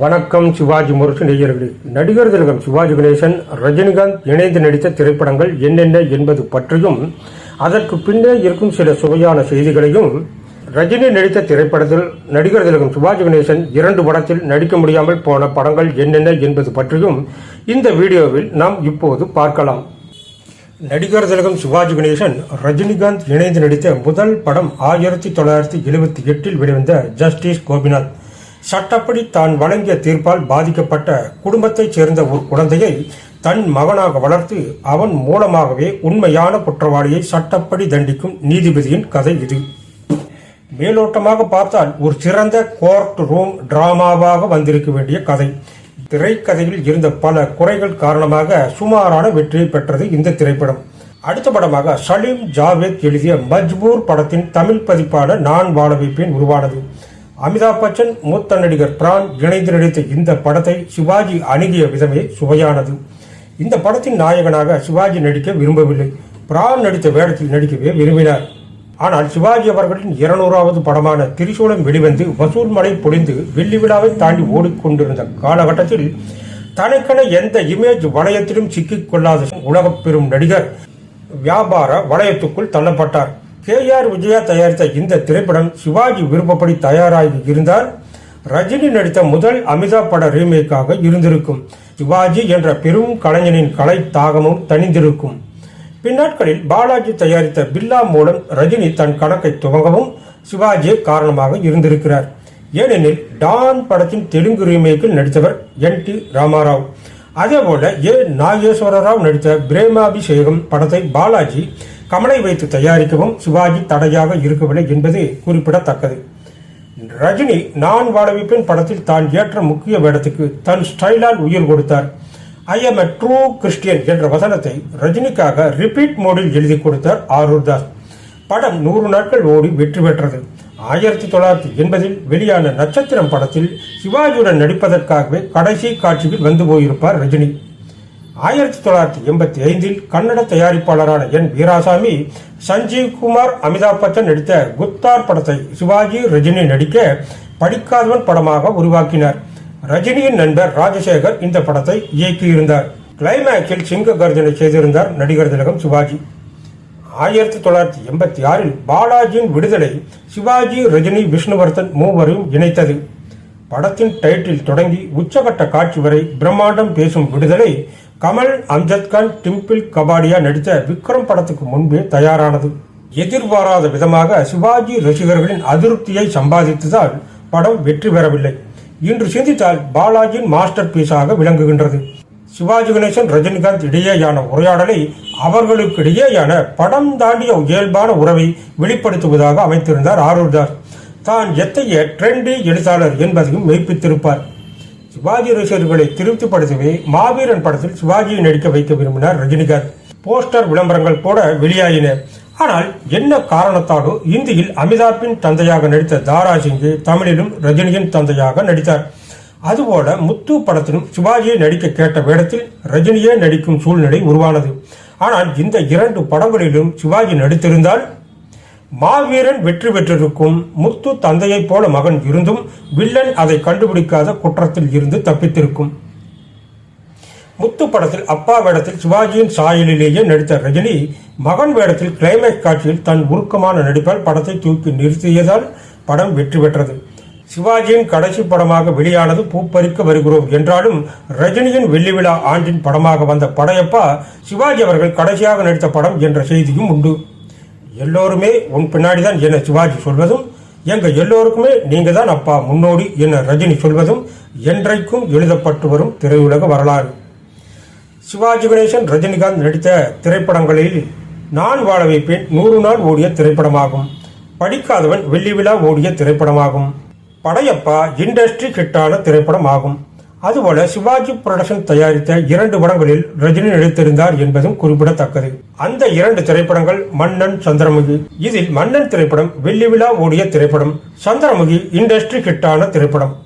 வணக்கம் சிவாஜி முரசு நேயர்களே. நடிகர் திலகம் சிவாஜி கணேசன் ரஜினிகாந்த் இணைந்து நடித்த திரைப்படங்கள் என்னென்ன என்பது பற்றியும் அதற்கு பின்னே இருக்கும் சில சுவையான செய்திகளையும் ரஜினி நடித்த திரைப்படத்தில் நடிகர் திலகம் சிவாஜி கணேசன் இரண்டு படத்தில் நடிக்க முடியாமல் போன படங்கள் என்னென்ன என்பது பற்றியும் இந்த வீடியோவில் நாம் இப்போது பார்க்கலாம். நடிகர் திலகம் சிவாஜி கணேசன் ரஜினிகாந்த் இணைந்து நடித்த முதல் படம் ஆயிரத்தி தொள்ளாயிரத்தி எழுபத்தி எட்டில் வெளிவந்த ஜஸ்டிஸ் கோபிநாத். சட்டப்படி தான் வழங்கிய தீர்ப்பால் பாதிக்கப்பட்ட குடும்பத்தைச் சேர்ந்த ஒரு குழந்தையை தன் மகனாக வளர்த்து அவன் மூலமாகவே உண்மையான குற்றவாளியை சட்டப்படி தண்டிக்கும் நீதிபதியின் கதை இது. மேலோட்டமாக பார்த்தால் ஒரு சிறந்த கோர்ட் ரூம் டிராமாவாக வந்திருக்க வேண்டிய கதை. திரைக்கதையில் இருந்த பல குறைகள் காரணமாக சுமாரான வெற்றியை பெற்றது இந்த திரைப்படம். அடுத்த படமாக சலீம் ஜாவேத் எழுதிய மஜ்பூர் படத்தின் தமிழ் பதிப்பான நான் வாழ வைப்பேன் உருவானது. அமிதாப் பச்சன் மூத்த நடிகர் பிரான் இணைந்து நடித்த இந்த படத்தை சிவாஜி அணுகிய விதமே சுவையானது. இந்த படத்தின் நாயகனாக சிவாஜி நடிக்க விரும்பவில்லை. பிரான் நடித்த வேடத்தில் நடிக்கவே விரும்பினார். ஆனால் சிவாஜி அவர்களின் இருநூறாவது படமான திரிசூலம் வெளிவந்து வசூல் மலை பொழிந்து வெள்ளி விழாவை தாண்டி ஓடிக்கொண்டிருந்த காலகட்டத்தில் தனக்கென எந்த இமேஜ் வளையத்திலும் சிக்கிக் கொள்ளாத உலகப் பெரும் நடிகர் வியாபார வளையத்துக்குள் தள்ளப்பட்டார். கே ஆர் விஜயா தயாரித்த இந்த திரைப்படம் சிவாஜி விருப்பப்படி தயாராகி இருந்தால் ரஜினி நடித்த முதல் அமிதாப் பட ரீமேக்காக இருந்திருக்கும். சிவாஜி என்ற பெரும் கலைஞனின் கலை தாகமும் தணிந்திருக்கும். பின்னாட்களில் பாலாஜி தயாரித்த பில்லா மூலம் ரஜினி தன் கணக்கை துவங்கவும் சிவாஜி காரணமாக இருந்திருக்கிறார். ஏனெனில் டான் படத்தின் தெலுங்கு ரீமேக்கில் நடித்தவர் என் டி ராமாராவ். அதேபோல ஏ நாகேஸ்வரராவ் நடித்த பிரேமாபிஷேகம் படத்தை பாலாஜி கமலை வைத்து தயாரிக்கவும் சிவாஜி தடையாக இருக்கவில்லை என்பது குறிப்பிடத்தக்கது. ரஜினி நான் வாழவிப்பின் படத்தில் தான் ஏற்ற முக்கிய வேடத்துக்கு தன் ஸ்டைலால் உயிர் கொடுத்தார். I am a true Christian என்ற வசனத்தை ரஜினிக்காக ரிப்பீட் மோடில் எழுதி கொடுத்தார் ஆரூர் தாஸ் படம் நூறு நாட்கள் ஓடி வெற்றி பெற்றது. ஆயிரத்தி தொள்ளாயிரத்தி எண்பதில் வெளியான நட்சத்திரம் படத்தில் சிவாஜியுடன் நடிப்பதற்காகவே கடைசி காட்சியில் வந்து போயிருப்பார் ரஜினி. ஆயிரத்தி தொள்ளாயிரத்தி எண்பத்தி ஐந்தில் கன்னட தயாரிப்பாளரான என் வீராசாமி சஞ்சீவ் குமார் அமிதாப் பச்சன் நடித்த குத்தார் படத்தை சிவாஜி ரஜினி நடிக்க படிக்காதவன் படமாக உருவாக்கினார். ரஜினியின் நண்பர் ராஜசேகர் இந்த படத்தை இயக்கியிருந்தார். கிளைமேக்ஸில் சிங்க கர்ஜனை செய்திருந்தார் நடிகர் திலகம் சிவாஜி. ஆயிரத்தி தொள்ளாயிரத்தி எண்பத்தி ஆறில் பாலாஜியின் விடுதலை சிவாஜி ரஜினி விஷ்ணுவர்தன் மூவரையும் இணைத்தது. படத்தின் டைட்டில் தொடங்கி உச்சகட்ட காட்சி வரை பிரம்மாண்டம் பேசும் விடுதலை கமல் அம்ஜத் கான் டிம்பிள் கபாடியா நடித்த விக்ரம் படத்துக்கு முன்பே தயாரானது. எதிர்பாராத விதமாக சிவாஜி ரசிகர்களின் அதிருப்தியை சம்பாதித்ததால் படம் வெற்றி பெறவில்லை. இன்று சிந்தித்தால் பாலாஜியின் மாஸ்டர் பீஸாக விளங்குகின்றது. சிவாஜி கணேசன் ரஜினிகாந்த் இடையேயான உரையாடலை அவர்களுக்கிடையேயான படம் தாண்டிய இயல்பான உறவை வெளிப்படுத்துவதாக அமைத்திருந்தார் ஆரூர்தாஸ். தான் எத்தகைய ட்ரெண்டி எழுத்தாளர் என்பதையும் மெய்ப்பித்திருப்பார். சிவாஜி ரசிகர்களை திருப்திப்படுத்தவே மாவீரன் படத்தில் சிவாஜியை நடிக்க வைக்க விரும்பினார் ரஜினிகாந்த். போஸ்டர் விளம்பரங்கள் கூட வெளியாயின. ஆனால் என்ன காரணத்தாலோ இந்தியில் அமிதாப்பின் தந்தையாக நடித்த தாரா சிங்கு தமிழிலும் ரஜினியின் தந்தையாக நடித்தார். அதுபோல முத்து படத்திலும் சிவாஜியை நடிக்க கேட்ட வேடத்தில் ரஜினியே நடிக்கும் சூழ்நிலை உருவானது. ஆனால் இந்த இரண்டு படங்களிலும் சிவாஜி நடித்திருந்தால் மாவீரன் வெற்றி பெற்றிருக்கும் முத்து தந்தையைப் போல மகன் இருந்தும் வில்லன் அதை கண்டுபிடிக்காத குற்றத்தில் இருந்து தப்பித்திருக்கும். முத்து படத்தில் அப்பா வேடத்தில் சிவாஜியின் சாயலிலேயே நடித்த ரஜினி மகன் வேடத்தில் கிளைமேக்ஸ் காட்சியில் தன் உருக்கமான நடிப்பால் படத்தை தூக்கி நிறுத்தியதால் படம் வெற்றி பெற்றது. சிவாஜியின் கடைசி படமாக வெளியானது பூப்பறிக்க வருகிறோம் என்றாலும் ரஜினியின் வெள்ளி விழா ஆண்டின் படமாக வந்த படையப்பா சிவாஜி அவர்கள் கடைசியாக நடித்த படம் என்ற செய்தியும் உண்டு. எல்லோருமே உன் பின்னாடி தான் என சிவாஜி சொல்வதும் எங்க எல்லோருக்குமே நீங்க தான் அப்பா முன்னோடி என ரஜினி சொல்வதும் என்றைக்கும் எழுதப்பட்டு வரும் திரையுலக வரலாறு. சிவாஜி கணேசன் ரஜினிகாந்த் நடித்த திரைப்படங்களில் நான் வாழ வைப்பேன் நூறு நாள் ஓடிய திரைப்படமாகும். படிக்காதவன் வெள்ளி விழா ஓடிய திரைப்படமாகும். படையப்பா இண்டஸ்ட்ரி ஹிட்டான திரைப்படமாகும். அதுபோல சிவாஜி புரொடக்ஷன் தயாரித்த இரண்டு படங்களில் ரஜினி நடித்திருந்தார் என்பதும் குறிப்பிடத்தக்கது. அந்த இரண்டு திரைப்படங்கள் மன்னன் சந்திரமுகி. இதில் மன்னன் திரைப்படம் வெள்ளி விழா ஓடிய திரைப்படம் சந்திரமுகி இண்டஸ்ட்ரி ஹிட்டான திரைப்படம்.